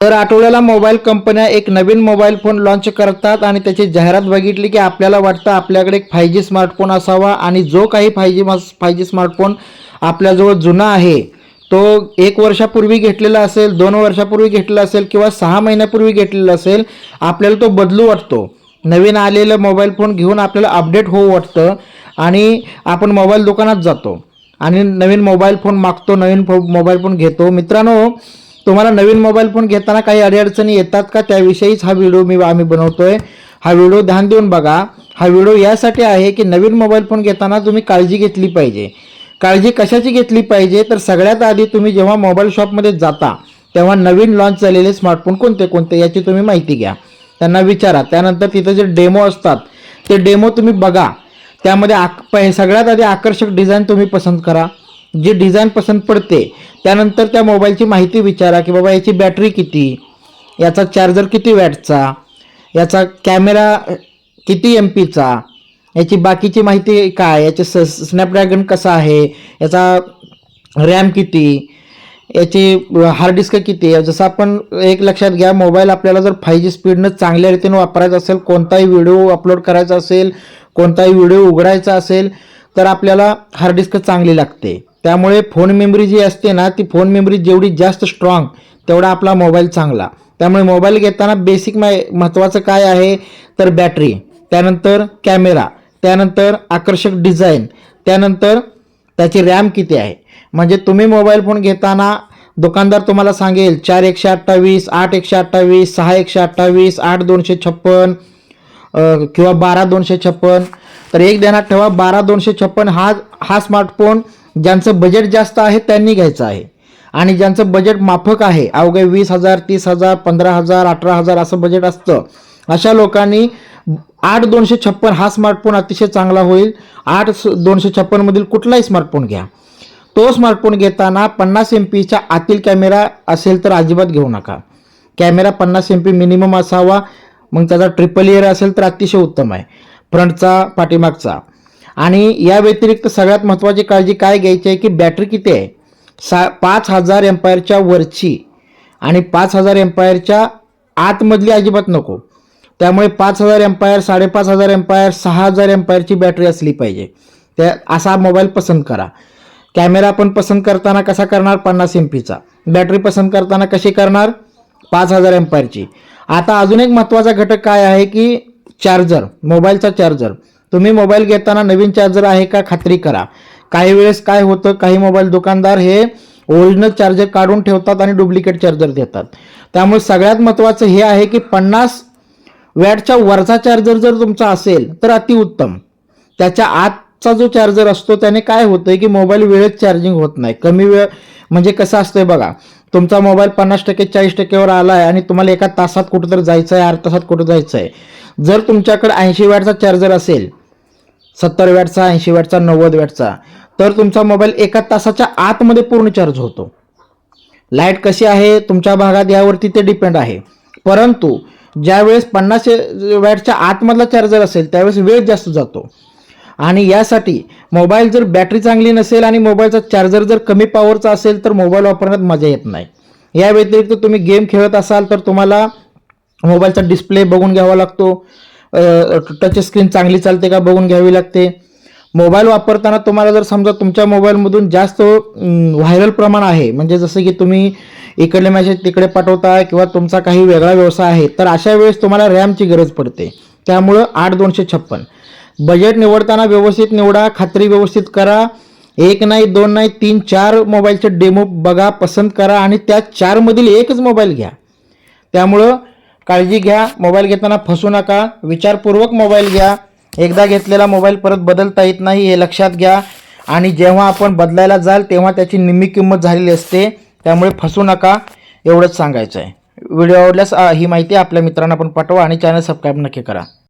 दर आठवड्याला मोबाईल कंपन्या एक नवीन मोबाईल फोन लॉन्च करतात आणि त्याची जाहिरात बघितली की आपल्याला वाटतं आपल्याकडे एक फाय जी स्मार्टफोन असावा आणि जो काही five G five G smartphone आपल्याजवळ जुना आहे तो एक वर्षापूर्वी घेतलेला असेल दोन वर्षापूर्वी घेतलेला असेल किंवा सहा महिन्यापूर्वी घेतलेला असेल आपल्याला तो बदलू वाटतो. नवीन आलेलं मोबाईल फोन घेऊन आपल्याला अपडेट होऊ वाटतं आणि आपण मोबाईल दुकानात जातो आणि नवीन मोबाईल फोन मागतो नवीन फो मोबाईल फोन घेतो. मित्रांनो तुम्हाला नवीन मोबाईल फोन घेताना काही अडीअडचणी येतात का? त्याविषयीच हा व्हिडिओ मी आम्ही बनवतोय. हा व्हिडिओ ध्यान देऊन बघा. हा व्हिडिओ यासाठी आहे की नवीन मोबाईल फोन घेताना तुम्ही काळजी घेतली पाहिजे. काळजी कशाची घेतली पाहिजे? तर सगळ्यात आधी तुम्ही जेव्हा मोबाईल शॉपमध्ये जाता तेव्हा नवीन लॉन्च झालेले स्मार्टफोन कोणते कोणते याची तुम्ही माहिती घ्या. त्यांना विचारा. त्यानंतर तिथं जे डेमो असतात ते डेमो तुम्ही बघा. त्यामध्ये आक प- सगळ्यात आधी आकर्षक डिझाईन तुम्ही पसंत करा. जी डिझाईन पसंत पडते त्यानंतर त्या मोबाईलची माहिती विचारा की बाबा याची बॅटरी किती याचा चार्जर किती वॅटचा याचा कॅमेरा किती एम पीचा याची बाकीची माहिती काय याचे स स्नॅपड्रॅगन कसा आहे याचा रॅम किती याची हार्ड डिस्क किती आहे जसं आपण एक लक्षात घ्या मोबाईल आपल्याला जर फाय जी स्पीडनं चांगल्या रीतीनं वापरायचा असेल कोणताही व्हिडिओ अपलोड करायचा असेल कोणताही व्हिडिओ उघडायचा असेल तर आपल्याला हार्ड डिस्क चांगली लागते. त्यामुळे फोन मेमरी जी असते ना ती फोन मेमरी जेवढी जास्त स्ट्रॉंग तेवढा आपला मोबाईल चांगला. त्यामुळे मोबाईल घेताना बेसिक माय महत्त्वाचं काय आहे? तर बॅटरी त्यानंतर कॅमेरा त्यानंतर आकर्षक डिझाईन त्यानंतर त्याची रॅम किती आहे? म्हणजे तुम्ही मोबाईल फोन घेताना दुकानदार तुम्हाला सांगेल चार एकशे अठ्ठावीस आठ एकशे अठ्ठावीस सहा एकशे अठ्ठावीस आठ दोनशे छप्पन किंवा बारा दोनशे छप्पन. तर एक ध्यानात ठेवा बारा दोनशे छप्पन हा हा स्मार्टफोन ज्यांचं बजेट जास्त आहे त्यांनी घ्यायचं आहे. आणि ज्यांचं बजेट माफक आहे अवघे वीस हजार तीस हजार पंधरा हजार अठरा हजार असं बजेट असतं. अशा लोकांनी आठ दोनशे छप्पन हा स्मार्टफोन अतिशय चांगला होईल. आठ स- दोनशे छप्पनमधील कुठलाही स्मार्टफोन घ्या. तो स्मार्टफोन घेताना पन्नास एम पीच्या आतील कॅमेरा असेल तर अजिबात घेऊ नका. कॅमेरा पन्नास एम पी मिनिमम असावा. मग त्याचा ट्रिपल इयर असेल तर अतिशय उत्तम आहे. फ्रंटचा पाठीमागचा. आणि या व्यतिरिक्त सगळ्यात महत्त्वाची काळजी काय घ्यायची आहे की बॅटरी किती आहे? सा पाच हजार एम्पायरच्या वरची आणि पाच हजार एम्पायरच्या आतमधली अजिबात नको. त्यामुळे पाच हजार एम्पायर साडेपाच हजार एम्पायर सहा हजार एम्पायरची बॅटरी असली पाहिजे. त्या असा मोबाईल पसंत करा. कॅमेरा आपण पसंत करताना कसा करणार? पन्नास एम पीचा बॅटरी पसंत करताना कशी करणार? पाच हजार एम्पायरची आता अजून एक महत्त्वाचा घटक काय आहे की चार्जर मोबाईलचा चार्जर. तुम्ही मोबाईल घेताना नवीन चार्जर आहे का खात्री करा. काही वेळेस काय होतं काही मोबाईल दुकानदार हे ओरिजिनल चार्जर काढून ठेवतात आणि डुप्लिकेट चार्जर देतात. त्यामुळे सगळ्यात महत्त्वाचं हे आहे की पन्नास वॅटच्या वरचा चार्जर जर तुमचा असेल तर अतिउत्तम त्याच्या आतचा जो चार्जर असतो त्याने काय होतंय की मोबाईल वेळेत चार्जिंग होत नाही. कमी वेळ म्हणजे कसं असतंय बघा तुमचा मोबाईल पन्नास टक्के चाळीस टक्केवर आला आहे आणि तुम्हाला एका तासात कुठं तर जायचं आहे अर्ध तासात कुठं जायचं आहे जर तुमच्याकडे ऐंशी वॅटचा चार्जर असेल सत्तर वॅटचा ऐंशी वॅटचा नव्वद वॅटचा. तर तुमचा मोबाईल एका तासाच्या आतमध्ये पूर्ण चार्ज होतो. लाइट कशी आहे? तुमच्या भागात यावरती ते डिपेंड आहे. परंतु ज्यावेळेस पन्नास वॅटच्या आतमधला चार्जर असेल त्यावेळेस वेळ जास्त जातो. आणि यासाठी मोबाईल जर बॅटरी चांगली नसेल आणि मोबाईलचा चार्जर जर कमी पॉवरचा असेल तर मोबाईल वापरण्यात मजा येत नाही. या व्यतिरिक्त तुम्ही गेम खेळत असाल तर तुम्हाला मोबाईलचा डिस्प्ले बघून घ्यावा लागतो. टच स्क्रीन चांगली चालते का बघून घ्यावी लागते. मोबाईल वापरताना तुम्हाला जर समजा तुमच्या मोबाईलमधून जास्त व्हायरल प्रमाण आहे म्हणजे जसं की तुम्ही इकडले मॅसेज तिकडे पाठवता किंवा तुमचा काही वेगळा व्यवसाय आहे तर अशा वेळेस तुम्हाला रॅमची गरज पडते. त्यामुळं आठ दोनशे छप्पन. बजेट निवडताना व्यवस्थित निवडा खात्री व्यवस्थित करा. एक नाही दोन नाही तीन चार मोबाईलचे डेमो बघा पसंत करा आणि त्या चारमधील एकच मोबाईल घ्या. त्यामुळं काळजी घ्या मोबाईल घेताना फसू नका विचारपूर्वक मोबाईल घ्या. एकदा घेतलेला मोबाईल परत बदलता येत नाही हे लक्षात घ्या. आणि जेव्हा आपण बदलायला जाल तेव्हा त्याची निम्मी किंमत झालेली असते. त्यामुळे फसू नका एवढंच सांगायचं आहे व्हिडिओ आवडल्यास ही माहिती आपल्या मित्रांना पण पाठवा आणि चॅनल सबस्क्राईब नक्की करा.